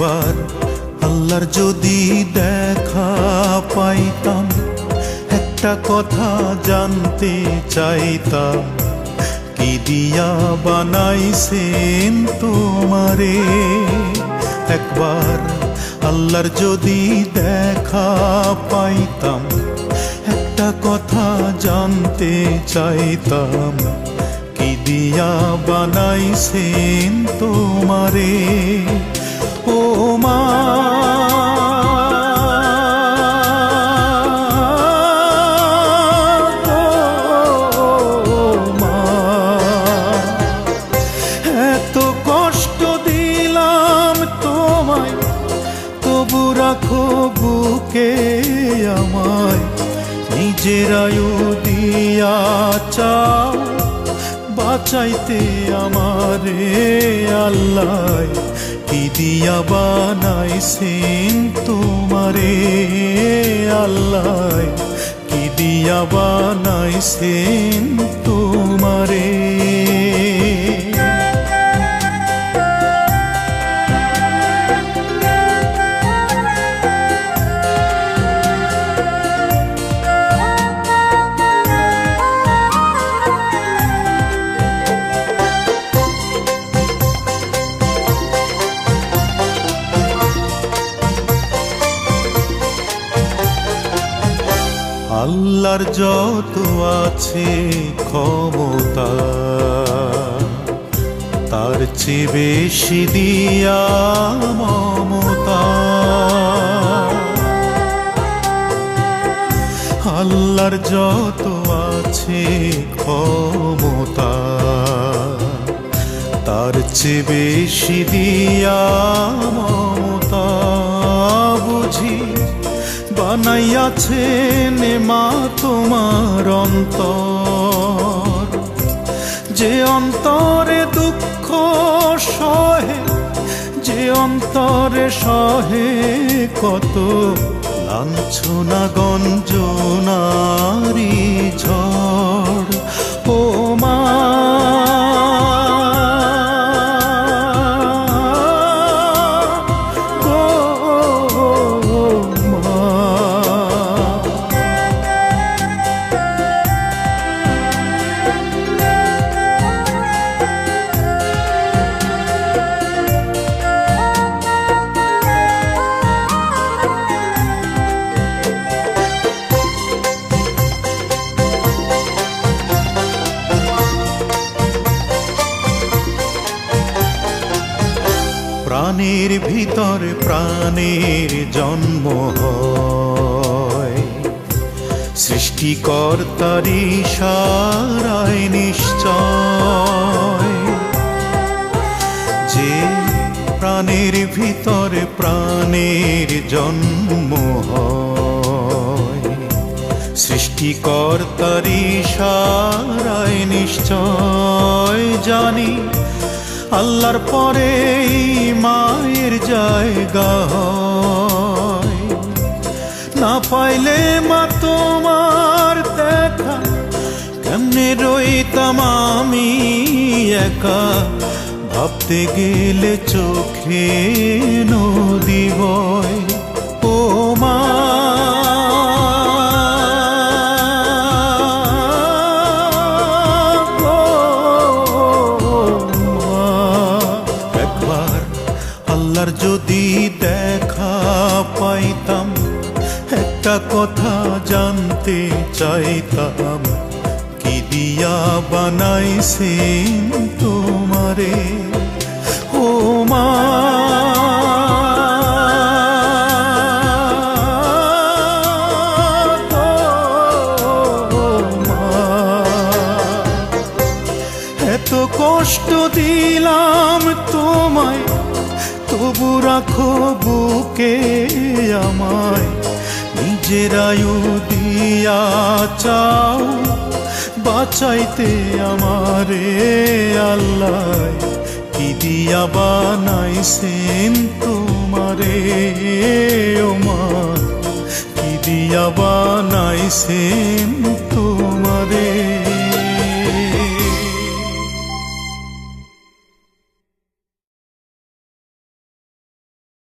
আল্লাহর যদি দেখা পাইতাম, একটা কথা জানতে চাইতাম, কি দিয়া বানাইছেন তোমারে? একবার আল্লাহর যদি দেখা পাইতাম, একটা কথা জানতে চাইতাম, কি দিয়া বানাইছেন তোমারে? ও মা। এত কষ্ট দিলাম তোমায় আমায়। নিজেরায়ু দিয়া চাও। বাঁচাইতে আমারে আল্লাহ কি দিয়া বানাইছেন তোমারে আল্লাহ কি দিয়া বানাইছেন তোমারে? আল্লাহর যত আছে ক্ষমতা, তার চেয়ে বেশি দিয়া মমতা। আল্লাহর যত আছে ক্ষমতা, তার চেয়ে বেশি দিয়া মমতা। বুঝি বানাইয়াছেন মা তোমার অন্তর। যে অন্তরে দুঃখ সহে, যে অন্তরে সহে কত লাঞ্ছনা গঞ্জনারি ঝড়। প্রাণের ভিতর প্রাণের জন্ম হয়। সৃষ্টিকর্তারি নিশ্চয়। যে প্রাণের ভিতর প্রাণের জন্ম হয় সৃষ্টিকর্তারি নিশ্চয়। জানি আল্লাহর পরে মায়ের জায়গা। না পাইলে মা তোমার দেখা, কেমনে রইতাম আমি একা ভাবতে গেলে চোখে নদী বয় আল্লাহর যদি দেখা পাইতাম, একটা কথা জানতে চাইতাম, কি দিয়া বানাইছেন তোমারে? ও মা। ও মা এত কষ্ট দিলাম তোমায় তবু রাখো বুকে আমায় নিজেরায়ু দিয়া চাও, বাঁচাইতে আমারে আল্লাহ, কি দিয়া বানাইছেন তোমারে, ও মা, কি দিয়া বানাইছেন তোমারে।